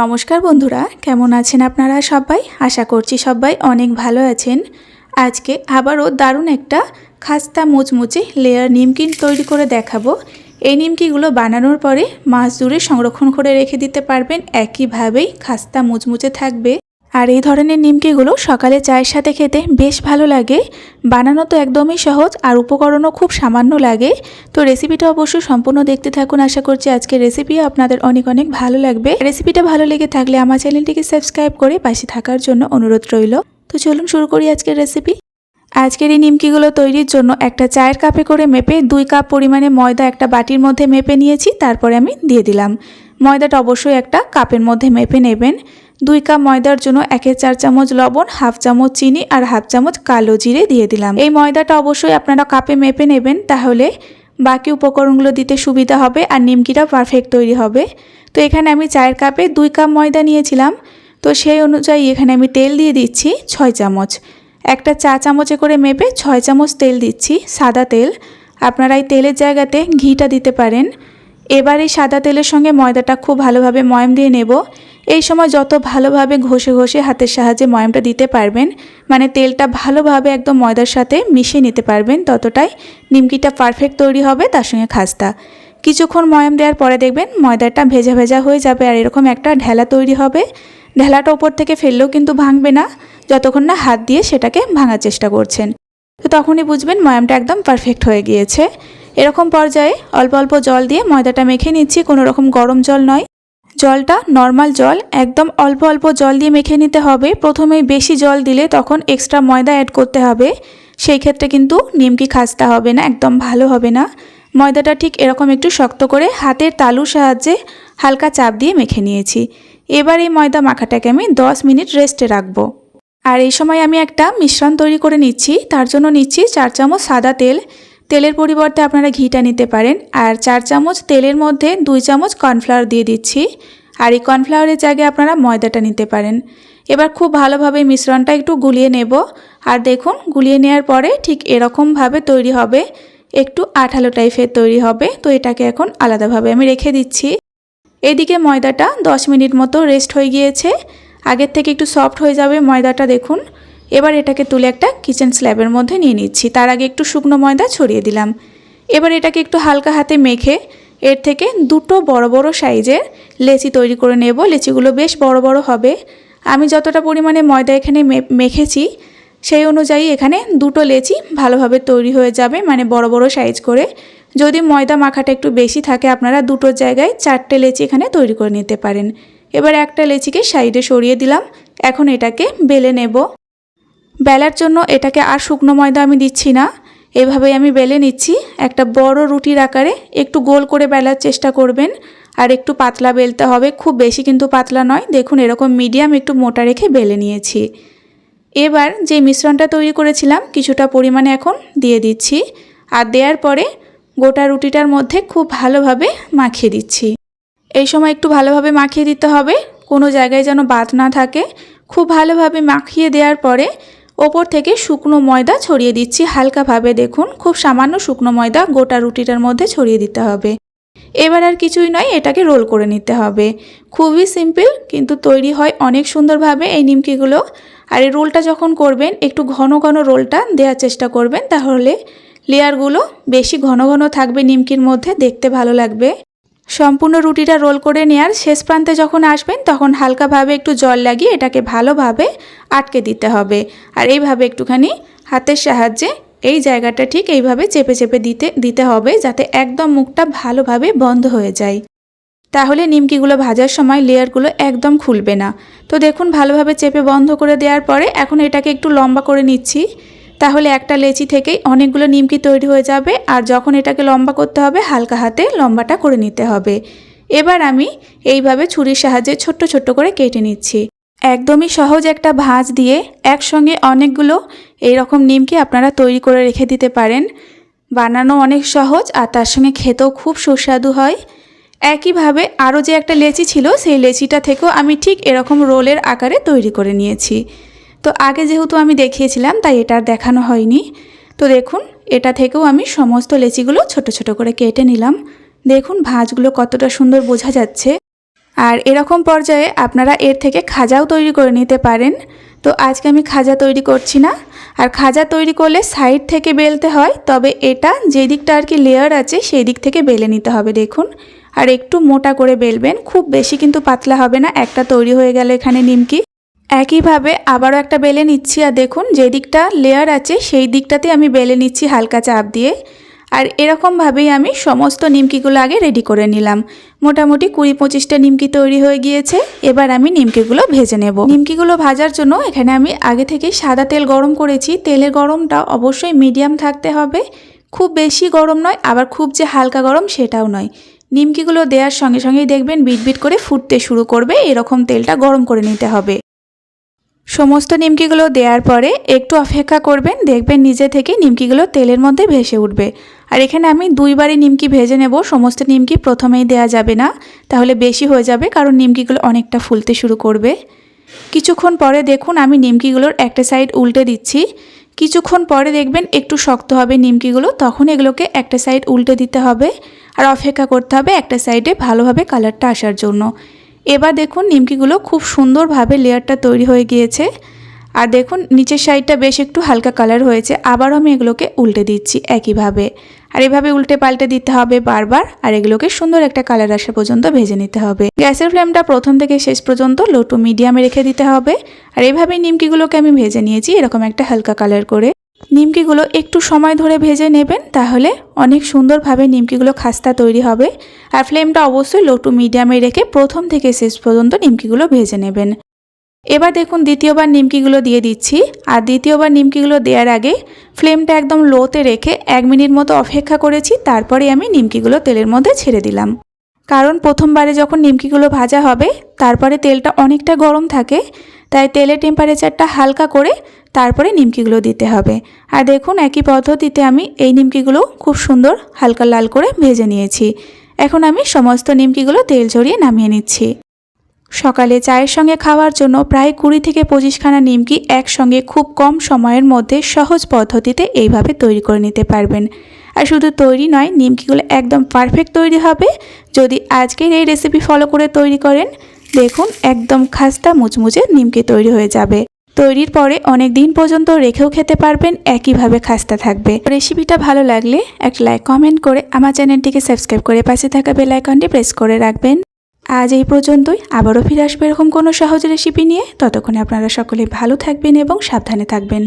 নমস্কার বন্ধুরা, কেমন আছেন আপনারা সবাই? আশা করছি সবাই অনেক ভালো আছেন। আজকে আবারও দারুণ একটা খাস্তা মুচমুচে লেয়ার নিমকিন তৈরি করে দেখাবো। এই নিমকিগুলো বানানোর পরে মাছ দূরে সংরক্ষণ করে রেখে দিতে পারবেন। একইভাবেই খাস্তা মুচমুচে থাকবে। আর এই ধরনের নিমকিগুলো সকালে চায়ের সাথে খেতে বেশ ভালো লাগে। বানানো তো একদমই সহজ আর উপকরণও খুব সামান্য লাগে। তো রেসিপিটা অবশ্যই সম্পূর্ণ দেখতে থাকুন। আশা করছি আজকের রেসিপিও আপনাদের অনেক অনেক ভালো লাগবে। রেসিপিটা ভালো লেগে থাকলে আমার চ্যানেলটিকে সাবস্ক্রাইব করে পাশে থাকার জন্য অনুরোধ রইল। তো চলুন শুরু করি আজকের রেসিপি আজকের এই নিমকিগুলো তৈরির জন্য একটা চায়ের কাপে করে মেপে দুই কাপ পরিমাণে ময়দা একটা বাটির মধ্যে মেপে নিয়েছি, তারপরে আমি দিয়ে দিলাম। ময়দাটা অবশ্যই একটা কাপের মধ্যে মেপে নেবেন। দুই কাপ ময়দার জন্য একের চার চামচ লবণ, হাফ চামচ চিনি আর হাফ চামচ কালো জিরে দিয়ে দিলাম। এই ময়দাটা অবশ্যই আপনারা কাপে মেপে নেবেন, তাহলে বাকি উপকরণগুলো দিতে সুবিধা হবে আর নিমকিটা পারফেক্ট তৈরি হবে। তো এখানে আমি চায়ের কাপে দুই কাপ ময়দা নিয়েছিলাম, তো সেই অনুযায়ী এখানে আমি তেল দিয়ে দিচ্ছি ছয় চামচ। একটা চা চামচে করে মেপে ছয় চামচ তেল দিচ্ছি, সাদা তেল। আপনারা এই তেলের জায়গাতে ঘিটা দিতে পারেন। এবার এই সাদা তেলের সঙ্গে ময়দাটা খুব ভালোভাবে ময়ম দিয়ে নেব। এই সময় যত ভালোভাবে ঘষে ঘষে হাতের সাহায্যে ময়ামটা দিতে পারবেন মানে তেলটা ভালোভাবে একদম ময়দার সাথে মিশিয়ে নিতে পারবেন, ততটাই নিমকিটা পারফেক্ট তৈরি হবে, তার সঙ্গে খাস্তা। কিছুক্ষণ ময়াম দেওয়ার পরে দেখবেন ময়দাটা ভেজা ভেজা হয়ে যাবে আর এরকম একটা ঢেলা তৈরি হবে। ঢেলাটা ওপর থেকে ফেললেও কিন্তু ভাঙবে না, যতক্ষণ না হাত দিয়ে সেটাকে ভাঙার চেষ্টা করছেন। তো তখনই বুঝবেন ময়ামটা একদম পারফেক্ট হয়ে গিয়েছে। এরকম পর্যায়ে অল্প অল্প জল দিয়ে ময়দাটা মেখে নিচ্ছি, কোনো রকম গরম জল নয়। জলটা নর্মাল জল, একদম অল্প অল্প জল দিয়ে মেখে নিতে হবে। প্রথমেই বেশি জল দিলে তখন এক্সট্রা ময়দা অ্যাড করতে হবে। সেই ক্ষেত্রে কিন্তু নিমকি খাস্তা হবে না, একদম ভালো হবে না। ময়দাটা ঠিক এরকম একটু শক্ত করে হাতের তালুর সাহায্যে হালকা চাপ দিয়ে মেখে নিয়েছি। এবার এই ময়দা মাখাটাকে আমি 10 মিনিট রেস্টে রাখব। আর এই সময় আমি একটা মিশ্রণ তৈরি করে নিচ্ছি। তার জন্য নিচ্ছি চার চামচ সাদা তেল তেলের পরিবর্তে আপনারা ঘিটা নিতে পারেন। আর চার চামচ তেলের মধ্যে দুই চামচ কর্নফ্লাওয়ার দিয়ে দিচ্ছি। আর এই কর্নফ্লাওয়ারের জায়গায় আপনারা ময়দাটা নিতে পারেন। এবার খুব ভালোভাবে মিশ্রণটা একটু গুলিয়ে নেব। আর দেখুন, গুলিয়ে নেওয়ার পরে ঠিক এরকমভাবে তৈরি হবে। একটু আঠালো টাইপের তৈরি হবে। তো এটাকে এখন আলাদাভাবে আমি রেখে দিচ্ছি। এদিকে ময়দাটা 10 মিনিট মতো রেস্ট হয়ে গিয়েছে। আগের থেকে একটু সফট হয়ে যাবে ময়দাটা, দেখুন। এবার এটাকে তুলে একটা কিচেন স্ল্যাবের মধ্যে নিয়ে নিচ্ছি। তার আগে একটু শুকনো ময়দা ছড়িয়ে দিলাম। এবার এটাকে একটু হালকা হাতে মেখে এর থেকে দুটো বড় বড় সাইজের লেচি তৈরি করে নেব। লেচিগুলো বেশ বড় বড় হবে। আমি যতটা পরিমাণে ময়দা এখানে মেখেছি, সেই অনুযায়ী এখানে দুটো লেচি ভালোভাবে তৈরি হয়ে যাবে মানে বড় বড় সাইজ করে। যদি ময়দা মাখাটা একটু বেশি থাকে, আপনারা দুটোর জায়গায় চারটে লেচি এখানে তৈরি করে নিতে পারেন। এবার একটা লেচিকে সাইডে সরিয়ে দিলাম। এখন এটাকে বেলে নেব। বেলার জন্য এটাকে আর শুকনো ময়দা আমি দিচ্ছি না। এভাবে আমি বেলে নিচ্ছি। একটা বড় রুটির আকারে একটু গোল করে বেলার চেষ্টা করবেন। আর একটু পাতলা বেলতে হবে। খুব বেশি কিন্তু পাতলা নয়। দেখুন, এরকম মিডিয়াম একটু মোটা রেখে বেলে নিয়েছি। এবার যে মিশ্রণটা তৈরি করেছিলাম, কিছুটা পরিমাণে এখন দিয়ে দিচ্ছি। আর দেওয়ার পরে গোটা রুটিটার মধ্যে খুব ভালোভাবে মাখিয়ে দিচ্ছি। এই সময় একটু ভালোভাবে মাখিয়ে দিতে হবে। কোনো জায়গায় যেন বাদ না থাকে। খুব ভালোভাবে মাখিয়ে দেওয়ার পরে ওপর থেকে শুকনো ময়দা ছড়িয়ে দিচ্ছি। হালকাভাবে দেখুন, খুব সামান্য শুকনো ময়দা গোটা রুটিটার মধ্যে ছড়িয়ে দিতে হবে। এবার আর কিছুই নয়, এটাকে রোল করে নিতে হবে। খুবই সিম্পল, কিন্তু তৈরি হয় অনেক সুন্দরভাবে এই নিমকিগুলো। আর এই রোলটা যখন করবেন, একটু ঘন ঘন রোলটা দেওয়ার চেষ্টা করবেন, তাহলে লেয়ারগুলো বেশি ঘন ঘন থাকবে নিমকির মধ্যে, দেখতে ভালো লাগবে। সম্পূর্ণ রুটিটা রোল করে নেওয়ার শেষ প্রান্তে যখন আসবেন, তখন হালকাভাবে একটু জল লাগিয়ে এটাকে ভালোভাবে আটকে দিতে হবে। আর এইভাবে একটুখানি হাতের সাহায্যে এই জায়গাটা ঠিক এইভাবে চেপে চেপে দিতে দিতে হবে যাতে একদম মুখটা ভালোভাবে বন্ধ হয়ে যায়। তাহলে নিমকিগুলো ভাজার সময় লেয়ারগুলো একদম খুলবে না। তো দেখুন, ভালোভাবে চেপে বন্ধ করে দেওয়ার পরে এখন এটাকে একটু লম্বা করে নিচ্ছি। তাহলে একটা লেচি থেকেই অনেকগুলো নিমকি তৈরি হয়ে যাবে আর যখন এটাকে লম্বা করতে হবে, হালকা হাতে লম্বাটা করে নিতে হবে। এবার আমি এইভাবে ছুরির সাহায্যে ছোট্ট ছোট্ট করে কেটে নিচ্ছি। একদমই সহজ একটা ভাঁজ দিয়ে একসঙ্গে অনেকগুলো এই রকম নিমকি আপনারা তৈরি করে রেখে দিতে পারেন। বানানো অনেক সহজ আর তার সঙ্গে খেতেও খুব সুস্বাদু হয়। একইভাবে আরও যে একটা লেচি ছিল, সেই লেচিটা থেকেও আমি ঠিক এরকম রোলের আকারে তৈরি করে নিয়েছি। তো আগে যেহেতু আমি দেখিয়েছিলাম, তাই এটা দেখানো হয়নি। তো দেখুন, এটা থেকেও আমি সমস্ত লেচিগুলো ছোট ছোট করে কেটে নিলাম। দেখুন ভাঁজগুলো কতটা সুন্দর বোঝা যাচ্ছে। আর এরকম পর্যায়ে আপনারা এর থেকে খাজাও তৈরি করে নিতে পারেন। তো আজকে আমি খাজা তৈরি করছি না। আর খাজা তৈরি করলে সাইড থেকে বেলতে হয়, তবে এটা যে দিকটা আর কি লেয়ার আছে, সেই দিক থেকে বেলে নিতে হবে, দেখুন। আর একটু মোটা করে বেলবেন, খুব বেশি কিন্তু পাতলা হবে না, একটা তৈরি হয়ে গেল এখানে নিমকি। একইভাবে আবারও একটা বেলে নিচ্ছি আর দেখুন যে দিকটা লেয়ার আছে, সেই দিকটাতে আমি বেলে নিচ্ছি হালকা চাপ দিয়ে। আর এরকমভাবেই আমি সমস্ত নিমকিগুলো আগে রেডি করে নিলাম। মোটামুটি কুড়ি পঁচিশটা নিমকি তৈরি হয়ে গিয়েছে, এবার আমি নিমকিগুলো ভেজে নেব। নিমকিগুলো ভাজার জন্য এখানে আমি আগে থেকে সাদা তেল গরম করেছি। তেলের গরমটা অবশ্যই মিডিয়াম থাকতে হবে। খুব বেশি গরম নয়, আবার খুব যে হালকা গরম সেটাও নয়। নিমকিগুলো দেওয়ার সঙ্গে সঙ্গেই দেখবেন বিট বিট করে ফুটতে শুরু করবে, এরকম তেলটা গরম করে নিতে হবে। সমস্ত নিমকিগুলো দেওয়ার পরে একটু অপেক্ষা করবেন, দেখবেন নিজে থেকে নিমকিগুলো তেলের মধ্যে ভেসে উঠবে। আর এখানে আমি দুইবারই নিমকি ভেজে নেব, সমস্ত নিমকি প্রথমেই দেয়া যাবে না, তাহলে বেশি হয়ে যাবে কারণ নিমকিগুলো অনেকটা ফুলতে শুরু করবে। কিছুক্ষণ পরে দেখুন আমি নিমকিগুলোর একটা সাইড উল্টে দিচ্ছি। কিছুক্ষণ পরে দেখবেন একটু শক্ত হবে নিমকিগুলো, তখন এগুলোকে একটা সাইড উল্টে দিতে হবে। আর অপেক্ষা করতে হবে একটা সাইডে ভালোভাবে কালারটা আসার জন্য। এবার দেখুন নিমকিগুলো খুব সুন্দরভাবে লেয়ারটা তৈরি হয়ে গিয়েছে। আর দেখুন নিচের সাইডটা বেশ একটু হালকা কালার হয়েছে। আবারও আমি এগুলোকে উল্টে দিচ্ছি একইভাবে। আর এভাবে উল্টে পাল্টে দিতে হবে বারবার। আর এগুলোকে সুন্দর একটা কালার আসা পর্যন্ত ভেজে নিতে হবে। গ্যাসের ফ্লেমটা প্রথম থেকে শেষ পর্যন্ত লো টু মিডিয়ামে রেখে দিতে হবে। আর এভাবেই নিমকিগুলোকে আমি ভেজে নিয়েছি এরকম একটা হালকা কালার করে। নিমকিগুলো একটু সময় ধরে ভেজে নেবেন, তাহলে অনেক সুন্দরভাবে নিমকিগুলো খাস্তা তৈরি হবে। আর ফ্লেমটা অবশ্যই লো টু মিডিয়ামে রেখে প্রথম থেকে শেষ পর্যন্ত নিমকিগুলো ভেজে নেবেন। এবার দেখুন দ্বিতীয়বার নিমকিগুলো দিয়ে দিচ্ছি। আর দ্বিতীয়বার নিমকিগুলো দেওয়ার আগে ফ্লেমটা একদম লোতে রেখে এক মিনিট মতো অপেক্ষা করেছি, তারপরে আমি নিমকিগুলো তেলের মধ্যে ছেড়ে দিলাম। কারণ প্রথমবারে যখন নিমকিগুলো ভাজা হবে, তারপরে তেলটা অনেকটা গরম থাকে, তাই তেলের টেম্পারেচারটা হালকা করে তারপরে নিমকিগুলো দিতে হবে। আর দেখুন, একই পদ্ধতিতে আমি এই নিমকিগুলো খুব সুন্দর হালকা লাল করে ভেজে নিয়েছি। এখন আমি সমস্ত নিমকিগুলো তেল ঝরিয়ে নামিয়ে নিচ্ছি। সকালে চায়ের সঙ্গে খাওয়ার জন্য প্রায় কুড়ি থেকে পঁচিশখানা নিমকি একসঙ্গে খুব কম সময়ের মধ্যে সহজ পদ্ধতিতে এইভাবে তৈরি করে নিতে পারবেন। আর শুধু তৈরি নয়, নিমকিগুলো একদম পারফেক্ট তৈরি হবে। যদি আজকের এই রেসিপি ফলো করে তৈরি করেন, দেখুন একদম খাস্তা মুচমুচে নিমকি তৈরি হয়ে যাবে। তৈরির পরে অনেক দিন পর্যন্ত রেখেও খেতে পারবেন, একইভাবে খাস্তা থাকবে। রেসিপিটা ভালো লাগলে একটা লাইক, কমেন্ট করে আমার চ্যানেলটিকে সাবস্ক্রাইব করে পাশে থাকা বেল আইকনটি প্রেস করে রাখবেন। আজ এই পর্যন্তই, আবারও ফিরে আসবে এরকম কোনো সহজ রেসিপি নিয়ে। ততক্ষণে আপনারা সকলে ভালো থাকবেন এবং সাবধানে থাকবেন।